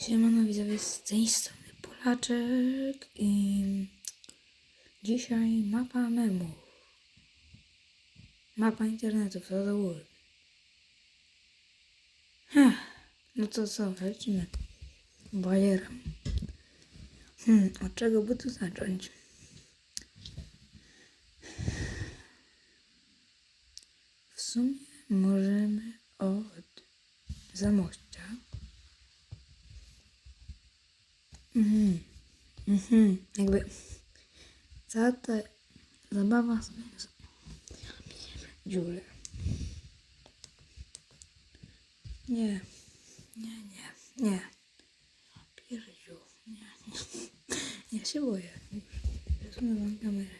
Siemano widzowie z tej strony Polaczek i dzisiaj mapa memu. Mapa internetu, co to było? Heh, no to co, lecimy. Bajerem. Hmm, od czego by tu zacząć? W sumie możemy od Zamościa. Mhm. Mhm. Jakby cała ta zabawa sobie z- dziurę. Nie. Nie, nie, nie. Pierdziu. Nie, nie. Ja się boję. Przesunę wam kamerę.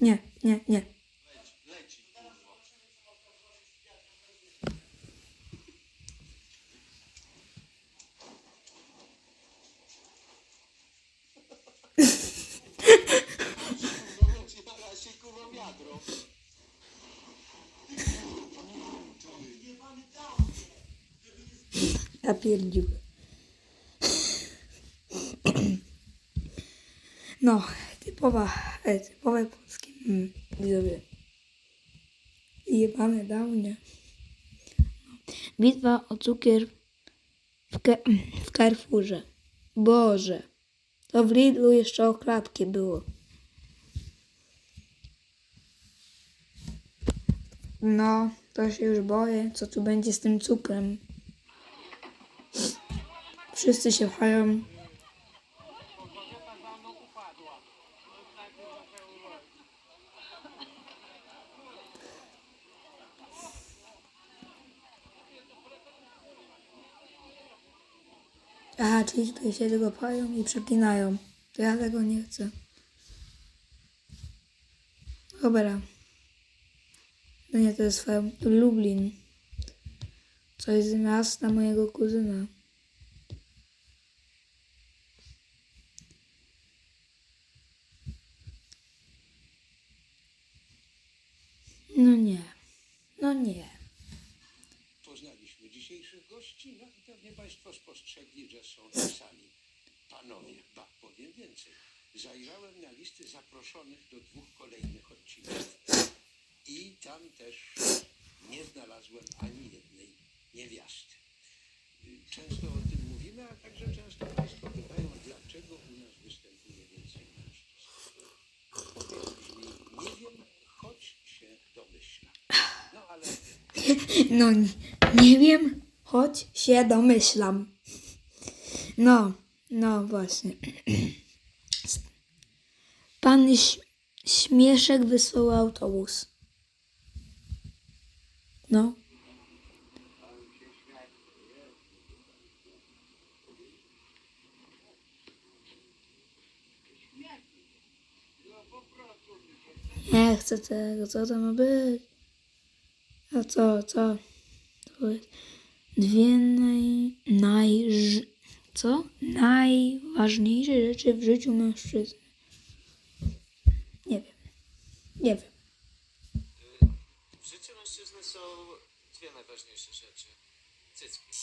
Nie, nie, nie. Ja pierdził. No, typowa, e, typowe polskie mm, widzowie. Jebane dawnie. Bitwa o cukier w, ke, w Carrefourze. Boże. To w Lidlu jeszcze okradki było. No, to się już boję, co tu będzie z tym cukrem. Wszyscy się pchają. Aha, czyli tutaj się tylko pchają i przekinają. To ja tego nie chcę. Dobra. No nie, to jest Lublin. Coś z miasta mojego kuzyna. No nie. No nie. Poznaliśmy dzisiejszych gości, no i pewnie Państwo spostrzegli, że są na sali panowie. Ba, powiem więcej. Zajrzałem na listy zaproszonych do dwóch kolejnych odcinków i tam też nie znalazłem ani jednej niewiasty. Często o tym mówimy, a także często Państwo pytają, dlaczego u nas występuje więcej mężczyzn. Odpowiedź brzmi, nie wiem, choć się domyślam. No ale No nie, wiem, choć się domyślam. No, no właśnie. Pan Śmieszek wysłał autobus. No. Nie chcę tego, co to ma być? A co, co? To jest dwie naj, najż, co? Najważniejsze rzeczy w życiu mężczyzny. Nie wiem. Nie wiem. W życiu mężczyzny są dwie najważniejsze rzeczy. Cycki.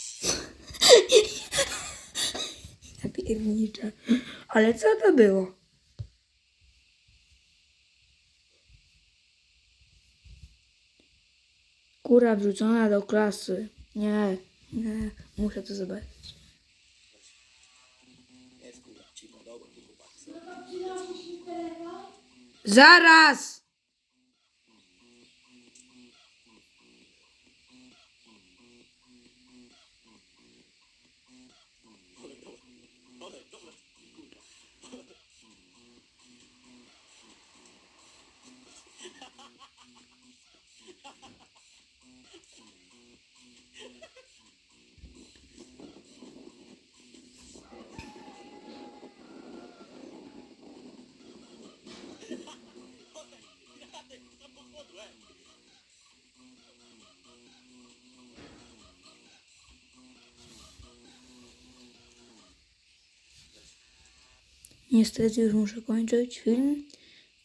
Ja pierniczę. Ale co to było? Kura wrzucona do klasy. Nie, nie, muszę to zobaczyć. Zaraz! Niestety już muszę kończyć film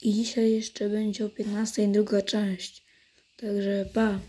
i dzisiaj jeszcze będzie o 15 druga część. Także pa.